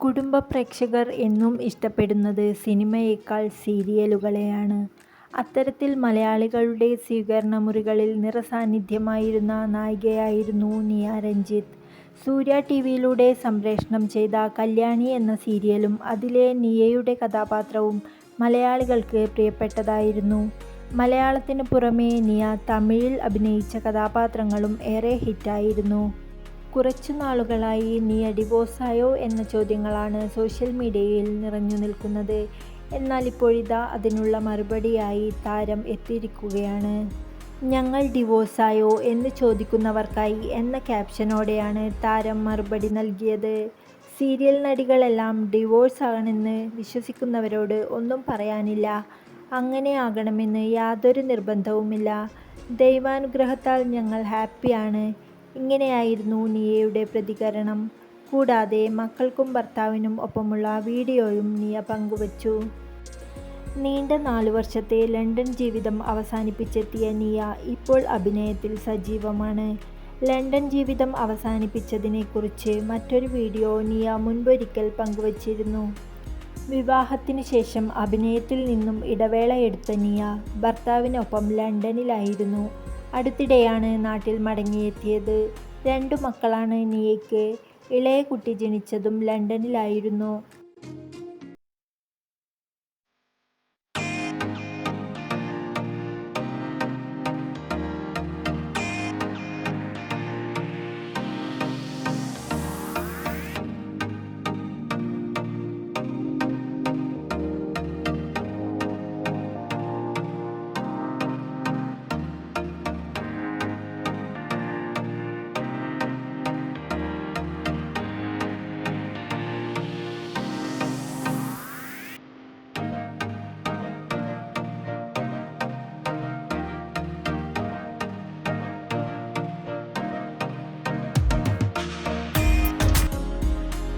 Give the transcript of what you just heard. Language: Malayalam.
കുടുംബ പ്രേക്ഷകർ എന്നും ഇഷ്ടപ്പെടുന്നത് സിനിമയേക്കാൾ സീരിയലുകളെയാണ്. അത്തരത്തിൽ മലയാളികളുടെ സ്വീകരണമുറികളിൽ നിറസാന്നിധ്യമായിരുന്ന നായികയായിരുന്നു നിയ രഞ്ജിത്ത്. സൂര്യ ടി വിയിലൂടെ സംപ്രേഷണം ചെയ്ത കല്യാണി എന്ന സീരിയലും അതിലെ നിയയുടെ കഥാപാത്രവും മലയാളികൾക്ക് പ്രിയപ്പെട്ടതായിരുന്നു. മലയാളത്തിന് പുറമേ നിയ തമിഴിൽ അഭിനയിച്ച കഥാപാത്രങ്ങളും ഏറെ ഹിറ്റായിരുന്നു. കുറച്ചുനാളുകളായി നീ ഡിവോഴ്സായോ എന്ന ചോദ്യങ്ങളാണ് സോഷ്യൽ മീഡിയയിൽ നിറഞ്ഞു നിൽക്കുന്നത് എന്നാൽ ഇപ്പോഴിതാ അതിനുള്ള മറുപടിയായി താരം എത്തിയിരിക്കുകയാണ്. ഞങ്ങൾ ഡിവോഴ്സായോ എന്ന് ചോദിക്കുന്നവർക്കായി എന്ന ക്യാപ്ഷനോടെയാണ് താരം മറുപടി നൽകിയത്. സീരിയൽ നടികളെല്ലാം ഡിവോഴ്സ് ആണെന്ന് വിശ്വസിക്കുന്നവരോട് ഒന്നും പറയാനില്ല. അങ്ങനെ ആകണമെന്ന് യാതൊരു നിർബന്ധവുമില്ല. ദൈവാനുഗ്രഹത്താൽ ഞങ്ങൾ ഹാപ്പിയാണ്. ഇങ്ങനെയായിരുന്നു നിയയുടെ പ്രതികരണം. കൂടാതെ മക്കൾക്കും ഭർത്താവിനും ഒപ്പമുള്ള വീഡിയോയും നിയ പങ്കുവച്ചു. നീണ്ട നാലു വർഷത്തെ ലണ്ടൻ ജീവിതം അവസാനിപ്പിച്ചെത്തിയ നിയ ഇപ്പോൾ അഭിനയത്തിൽ സജീവമാണ്. ലണ്ടൻ ജീവിതം അവസാനിപ്പിച്ചതിനെക്കുറിച്ച് മറ്റൊരു വീഡിയോ നിയ മുൻപൊരിക്കൽ പങ്കുവച്ചിരുന്നു. വിവാഹത്തിന് ശേഷം അഭിനയത്തിൽ നിന്നും ഇടവേള എടുത്ത നിയ ഭർത്താവിനൊപ്പം ലണ്ടനിലായിരുന്നു. അടുത്തിടെയാണ് നാട്ടിൽ മടങ്ങിയെത്തിയത്. രണ്ടു മക്കളാണ് നിയയ്ക്ക്. ഇളയ കുട്ടി ജനിച്ചതും ലണ്ടനിലായിരുന്നു.